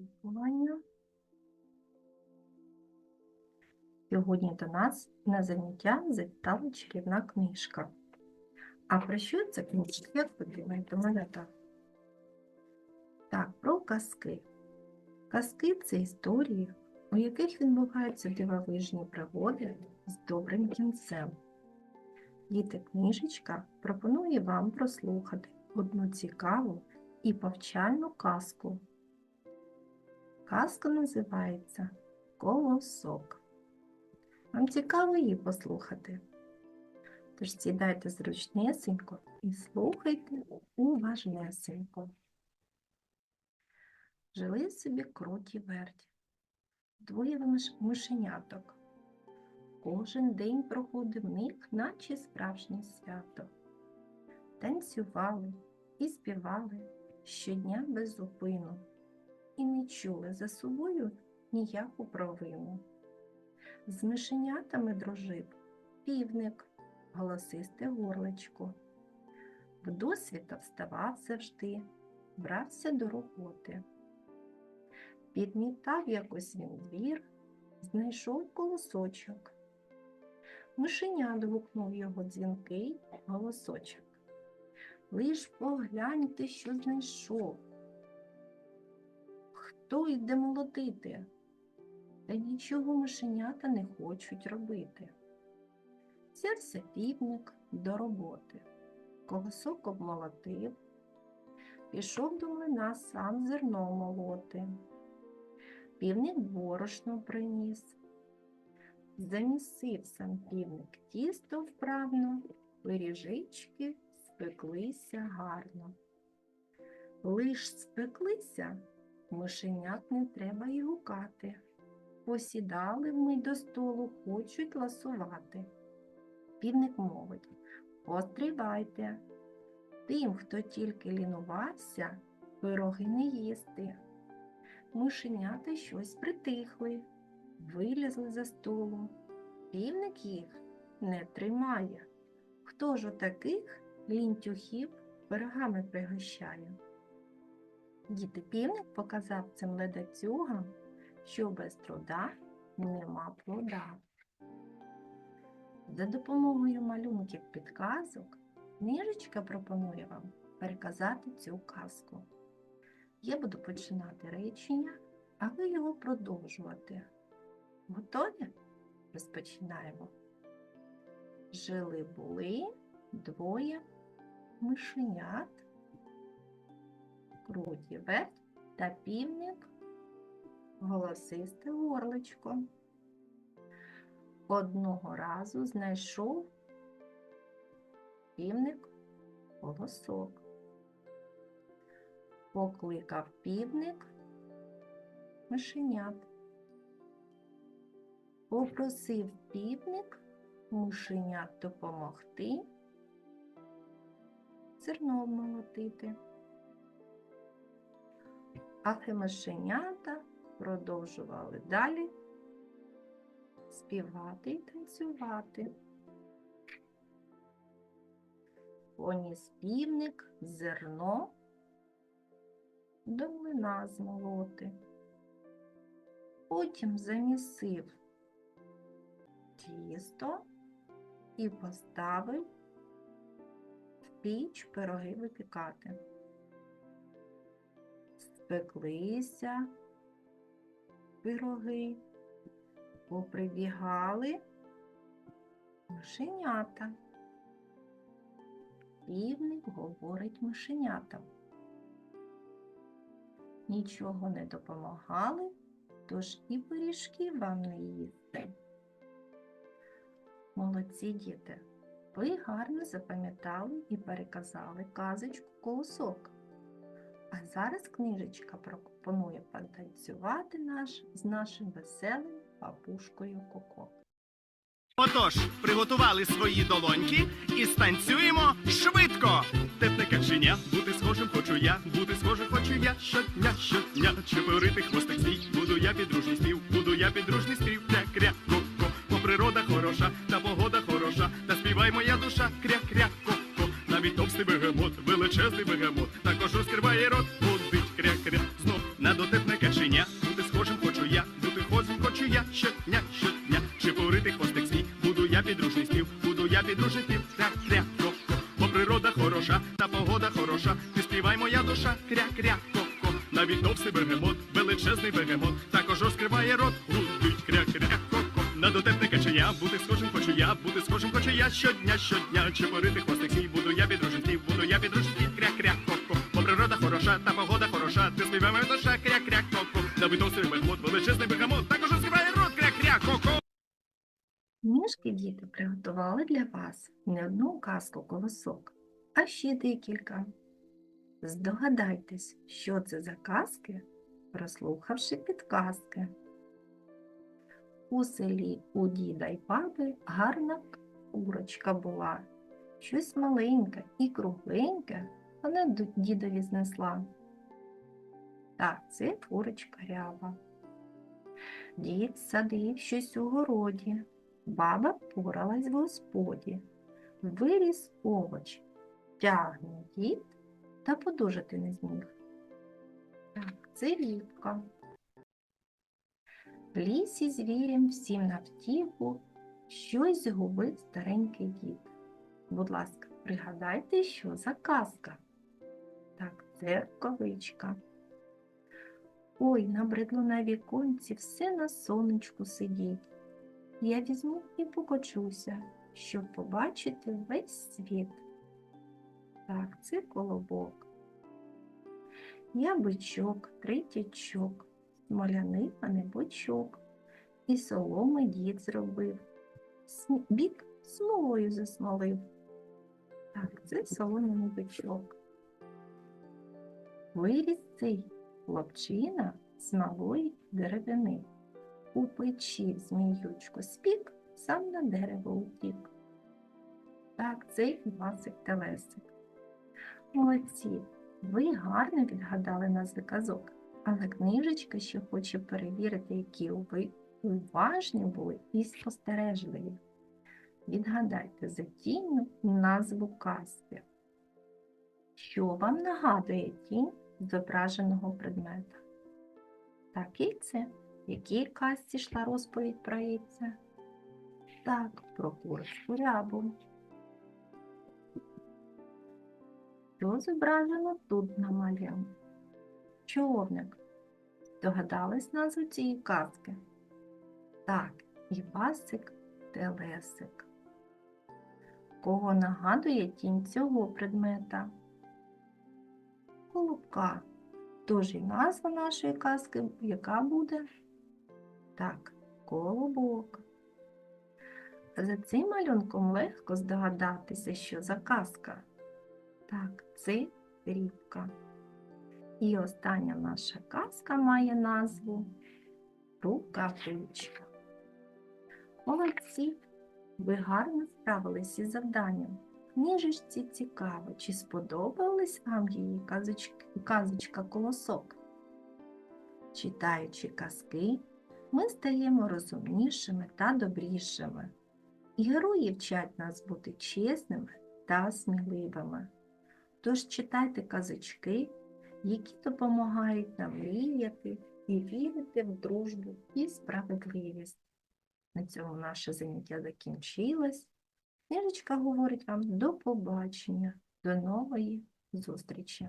Очікування. Сьогодні до нас на заняття завітала чарівна книжка. А про що це книжка? Як ви думаєте, малята? Так, про казки. Казки це історії, у яких відбуваються дивовижні пригоди з добрим кінцем. Діти книжечка пропонує вам прослухати одну цікаву і повчальну казку. Казка називається Колосок. Вам цікаво її послухати. Тож сідайте зручнесенько і слухайте уважнесенько. Жили собі кроті верті, двоє мишеняток. Кожен день проходив них, наче справжнє свято. Танцювали і співали щодня без зупину і не чули за собою ніяку провину. З мишенятами дружив півник, голосисте горличко. В досвіта вставав завжди, брався до роботи. Підмітав якось він двір, знайшов колосочок. Мишенят гукнув його дзвінкий голосочок. Лиш погляньте, що знайшов. Хто йде молотити? Та нічого мишенята не хочуть робити. Взявся півник до роботи, колосок обмолотив, пішов до млина сам зерно молоти. Півник борошно приніс. Замісив сам півник тісто вправно, пиріжечки спеклися гарно. Лиш спеклися, мишенят не треба й гукати. Посідали вмить до столу, хочуть ласувати. Півник мовить Постривайте. Тим, хто тільки лінувався, пироги не їсти. Мишенята щось притихли, вилізли за столу. Півник їх не тримає. Хто ж у таких лінтюхів пирогами пригощає? Діти півник показав цим ледацюгам, що без труда нема плода. За допомогою малюнків підказок книжечка пропонує вам переказати цю казку. Я буду починати речення, а ви його продовжувати. Готові? Розпочинаємо. Жили були двоє мишенят, круті верть та півник голосисте горличко. Одного разу знайшов півник голосок. Покликав півник мишенят. Попросив півник мишенят допомогти зерно молотити. А мишенята продовжували далі співати і танцювати. Поніс півник зерно до млина змолоти. Потім замісив тісто і поставив в піч пироги випікати. Спеклися пироги, поприбігали мишенята. Півник говорить мишенятам. Нічого не допомагали, тож і пиріжки вам не їсти. Молодці діти, ви гарно запам'ятали і переказали казочку колосок. А зараз книжечка пропонує потанцювати наш з нашим веселим бабушкою Коко. Отож, приготували свої долоньки і станцюємо швидко. Тепне каченя, бути схожим хочу я, бути схожим хочу я щодня, щодня. Чепурити хвостик свій, буду я підружний спів, На дотепне каченя, бути схожим хочу я, бути схожим хочу я щодня, щодня. Чепурити хвостик свій, буду я підружний буду я підружний спів, кря, кря, ко, ко. Бо природа хороша, та погода хороша, ти співай моя душа, кря, кря, ко, ко. Навіть товстий бегемот, величезний бегемот, також розкриває рот, кря, кря, ко, ко. Книжки діти приготували для вас не одну казку колосок, а ще декілька. Здогадайтесь, що це за казки, прослухавши підказки. У селі у діда й баби гарна курочка була. Щось маленьке і кругленьке вона до дідові знесла. Так, це курочка ряба. Дід садив щось у городі. Баба поралась в господі. Виріс овоч, тягне дід та подужати не зміг. Так, це рібка. В лісі звірям всім на втіху щось згубив старенький дід. Будь ласка, пригадайте, що за казка. Так, це ковичка. Ой, набридло на віконці все на сонечку сидіть. Я візьму і покочуся, щоб побачити весь світ. Так, це колобок. Я бичок, третячок, смоляний, а не бочок. І соломи дід зробив. Бік смолою засмолив. Так, це соломяний бичок. Виріс цей хлопчина з малої деревини. У печі зміючку спік, сам на дерево утік. Так, це Івасик Телесик. Молодці, ви гарно відгадали назви казок, але книжечка ще хоче перевірити, які ви уважні були і спостережливі. Відгадайте за тінню назву казки. Що вам нагадує тінь зображеного предмета? Так, яйце. В якій казці йшла розповідь про яйце? Так, про курочку рябу. Що зображено тут на малюнку? Човник. Догадались назву цієї казки? Так, Івасик Телесик. Кого нагадує тінь цього предмета? Колобка. Тож і назва нашої казки, яка буде? Так, колобок. За цим малюнком легко здогадатися, що за казка. Так, це рібка. І остання наша казка має назву Рукавичка. Молодці! Ви гарно справилися із завданням. Книжечці цікаво, чи сподобалась вам її казочка, колосок? Читаючи казки, ми стаємо розумнішими та добрішими. І герої вчать нас бути чесними та сміливими. Тож читайте казочки, які допомагають нам мріяти і вірити в дружбу і справедливість. На цьому наше заняття закінчилось. Книжечка говорить вам до побачення, до нової зустрічі.